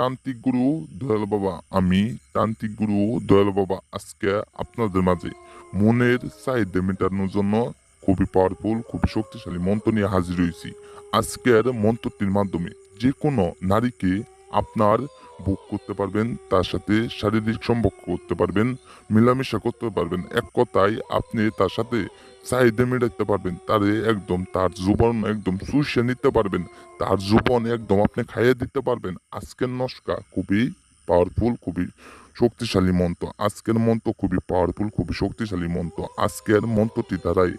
তান্ত্রিক গুরু দয়াল বাবা, আমি তান্ত্রিক গুরু দয়াল বাবা আজকে আপনাদের মাঝে মনের চাহিদা মেটানোর জন্য খুবই পাওয়ারফুল খুবই শক্তিশালী মন্ত্র নিয়ে হাজির হয়েছি। আজকের মন্ত্রটির মাধ্যমে যে কোনো নারীকে আপনার ভোগ করতে পারবেন, তার সাথে শারীরিক সম্পর্ক করতে পারবেন, মেলামেশা করতে পারবেন। এক কথায় আপনি তার সাথে চাহিদা মেটাতে পারবেন, তারে একদম তার জীবন একদম শুষে নিতে পারবেন, তার জীবন একদম আপনি খাইয়ে দিতে পারবেন। আজকের নস্কা খুবই পাওয়ারফুল খুবই শক্তিশালী মন্ত্র। আজকের মন্ত্র খুবই পাওয়ারফুল খুবই শক্তিশালী মন্ত্র। আজকের মন্ত্রটি দ্বারাই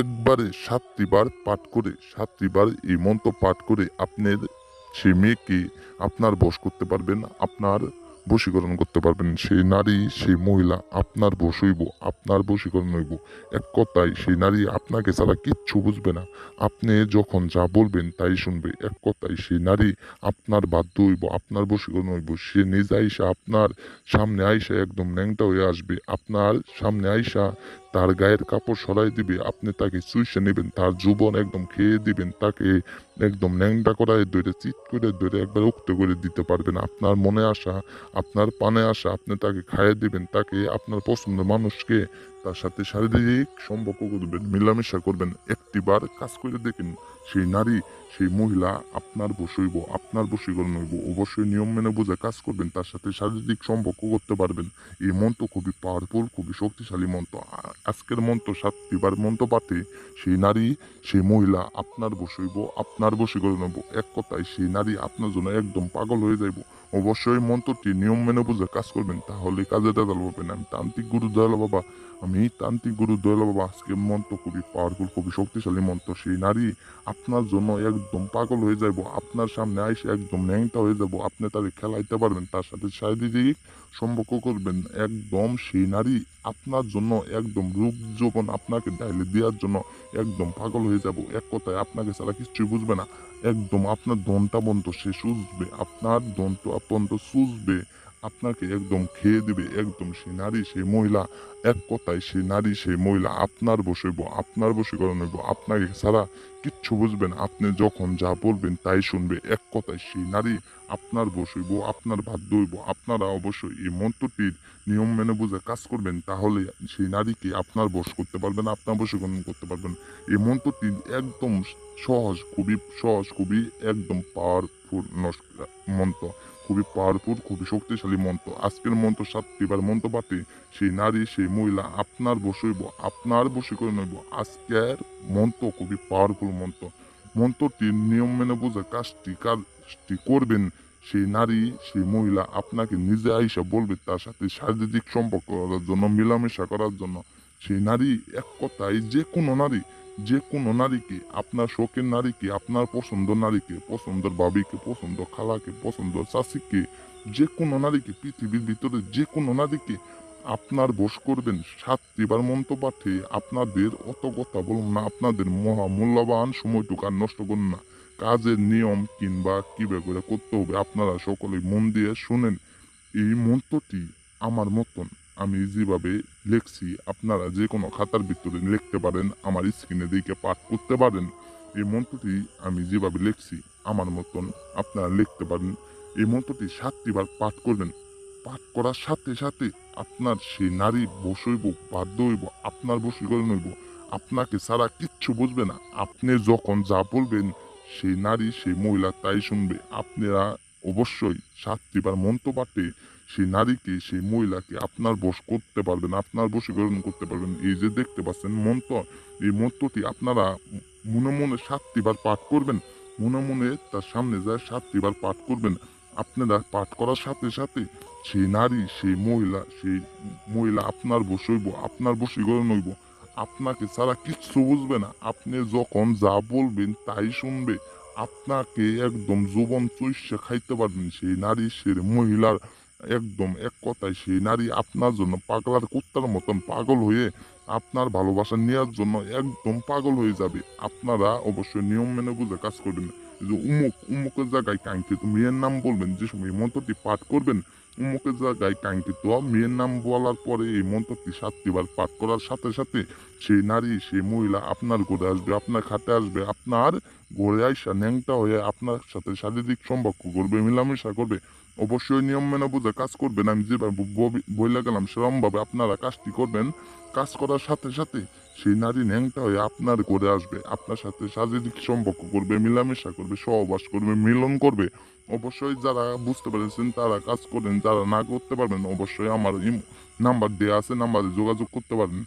একবারে সাতটি বার পাঠ করে, সাতটি বার এই মন্ত্র পাঠ করে আপনার সেই মেয়েকে আপনার বশ করতে পারবেন, আপনার বশীকরণ করতে পারবেন। সেই নারী সেই মহিলা, আপনার বশ হইব, আপনার বশীকরণ হইব। এক কথায় সেই নারী আপনাকে ছাড়া কিচ্ছু বুঝবে না। আপনি যখন যা বলবেন তাই শুনবে। এক কথায় সেই নারী আপনার বাধ্য হইব, আপনার বশীকরণ হইব। সে নিজে আইসা আপনার সামনে আইসা একদম ন্যাংটা হয়ে আসবে। আপনার সামনে আইসা তার গায়ের কাপড় সরাই দিবে, আপনি তাকে চুইসে নেবেন, তার জীবন একদম খেয়ে দিবেন, তাকে একদম ন্যাংটা করায় ধরে চিৎ করে ধরে একবার উক্ত করে দিতে পারবেন। আপনার মনে আসা, আপনার পানে আসা, আপনি তাকে খাইয়ে দিবেন, তাকে আপনার পছন্দের মানুষকে তার সাথে শারীরিক সম্পর্ক করবেন, মেলামেশা করবেন। একটিবার কাজ করে দেখেন, সেই নারী, সেই মহিলা আপনার বসইব, আপনার বশীকরণ হইব। অবশ্যই নিয়ম মেনে বুঝে কাজ করবেন, তার সাথে শারীরিক সম্পর্ক করতে পারবেন। এই মন্ত্র খুবই পাওয়ারফুল খুবই শক্তিশালী মন্ত্র। আজকের মন্ত্র সাতটিবার মন্ত্র পাঠে সেই নারী, সেই মহিলা আপনার বসইব, আপনার বশীকরণ হইব। এক কথায় সেই নারী আপনার জন্য একদম পাগল হয়ে যাইব। অবশ্যই মন্ত্রটি নিয়ম মেনে বুঝে কাজ করবেন, তাহলে কাজে দাদাল পাবেন আমি তান্ত্রিক গুরু দয়াল বাবা, আমি তান্ত্রিক গুরু দয়াল বাবা আজকে মন্ত্র খুবই পাওয়ারফুল খুবই শক্তিশালী মন্ত্র। সেই নারী আপনার জন্য একদম পাগল হয়ে যাব আপনার সামনে আইসে একদম ন্যাংটা হয়ে যাব আপনি তাকে খেলাইতে পারবেন, তার সাথে শারীরিক সম্পর্ক করবেন। একদম সেই নারী আপনার জন্য একদম রূপ যৌবন আপনাকে ডাইলে দেওয়ার জন্য একদম পাগল হয়ে যাব এক কথায় আপনাকে ছাড়া কিছুই বুঝবে না। একদম আপনার দনটা বন্ধ, সে সুজবে, আপনার দন্ত বন্ধ, সুজবে, আপনাকে একদম খেয়ে দিবে। একদম সেই নারী, সেই মহিলা এক কথায় সেই নারী সেই মহিলা আপনার বসইব আপনার বশীকরণ হইব, আপনাকে ছাড়া কিচ্ছু বুঝবেন আপনি যখন যা বলবেন তাই শুনবে। এক কথায় সেই নারী আপনার বসইব আপনার বাধ্য হইব। আপনারা অবশ্যই এই মন্ত্রটির নিয়ম মেনে বুঝে কাজ করবেন, তাহলে সেই নারীকে আপনার বশ করতে পারবেন, আপনার বশীকরণ করতে পারবেন। এই মন্ত্রটি একদম সহজ, খুবই সহজ, খুবই একদম পাওয়ারফুল মন্ত্র খুবই পাওয়ারফুল খুবই শক্তিশালী মন্ত্র। আজকের মন্ত্র সাতটিবার মন্ত্র পাঠে সেই নারী, সেই মহিলা, আপনার বসইব আপনার বশীকরণ হইব আজকের মন্ত্র খুবই পাওয়ারফুল মন্ত্র। মন্ত্রটির নিয়ম মেনে বোঝা কাজটি কাজটি করবেন। সেই নারী, সেই মহিলা আপনাকে নিজে আইসা বলবে তার সাথে শারীরিক সম্পর্ক করার জন্য, মেলামেশা করার জন্য। সেই নারী এক কথায় যে কোনো নারী, যে কোনো নারীকে, আপনার শোকের নারীকে, আপনার পছন্দ নারীকে পছন্দের বাবিকে, পছন্দ খালাকে, পছন্দ চাষিকে, যে কোনো নারীকে, পৃথিবীর ভিতরে যে কোনো নারীকে আপনার বশ করবেন, সাতটিবার মন্ত্র পাঠে আপনাদের অত কথা বলুন না, আপনাদের মহা মূল্যবান সময়টুকু আর নষ্ট করুন না। কাজের নিয়ম কিংবা কীভাবে করে করতে হবে, আপনারা সকলে মন দিয়ে শুনেন। এই মন্ত্রটি আমার মতন আমি যেভাবে লিখছি, আপনারা যে কোনো খাতার ভিতরে লিখতে পারেন, আমার স্ক্রিনে দিকে পাঠ করতে পারেন। এই মন্ত্রটি আমি যেভাবে লিখছি, আমার মতন আপনারা লিখতে পারেন। এই মন্ত্রটি সাতটিবার পাঠ করবেন। পাঠ করার সাথে সাথে আপনার সেই নারী বসইব, বাধ্য হইব, আপনার বশীকরণ হইব। আপনাকে ছাড়া কিচ্ছু বুঝবে না। আপনি যখন যা বলবেন সেই নারী সেই মহিলা তাই শুনবে। আপনারা অবশ্যই সাতটিবার মন্ত্র পাঠে সেই নারীকে সেই মহিলাকে আপনার বশ করতে পারবেন, আপনার বশীকরণ করতে পারবেন। এই যে দেখতে পাচ্ছেন মন্ত্র, এই মন্ত্রটি আপনারা মনে মনে সাতটিবার পাঠ করবেন। মনে মনে তার সামনে যায় সাতটিবার পাঠ করবেন। আপনারা পাঠ করার সাথে সাথে সেই নারী সেই মহিলা সেই মহিলা আপনার বসইব আপনার বশীকরণ হইব। আপনাকে ছাড়া কিচ্ছু বুঝবে না। আপনি যখন যা বলবেন তাই শুনবে। আপনাকে একদম যৌবন চৈষ্যা খাইতে পারবেন। সেই নারী, সে মহিলার একদম এক কথায় সেই নারী আপনার জন্য পাগলার কুত্তার মতন পাগল হয়ে আপনার ভালোবাসা নেওয়ার জন্য একদম পাগল হয়ে যাবে। আপনারা অবশ্যই নিয়ম মেনে বুঝে কাজ করবেন। যে উমুক, উমুকের জায়গায় কাঙ্ক্ষিত মেয়ের নাম বলবেন, যে সময় এই মন্ত্রটি পাঠ করবেন, উমুকের জায়গায় কাঙ্ক্ষিত মেয়ের নাম বলার পরে এই মন্ত্রটি সাতটিবার পাঠ করার সাথে সাথে সেই নারী, সেই মহিলা আপনার ঘরে আসবে, আপনার খাতে আসবে, আপনার ঘরে আইসা ন্যাংটা হয়ে আপনার সাথে শারীরিক সম্পর্ক করবে, মিলামেশা করবে, অবশ্যই নিয়ম মেনে বুঝে কাজ করবেন। আমি যেভাবে বইলা গেলাম, সেরমভাবে আপনারা কাজটি করবেন। কাজ করার সাথে সাথে সেই নারী ন্যাংটা হয়ে আপনার ঘরে আসবে, আপনার সাথে শারীরিক সম্পর্ক করবে, মিলামেশা করবে, সহবাস করবে, মিলন করবে। অবশ্যই যারা বুঝতে পেরেছেন, তারা কাজ করেন, যারা না করতে পারবেন, অবশ্যই আমার নাম্বার দেওয়া আছে, নাম্বারে যোগাযোগ করতে পারেন।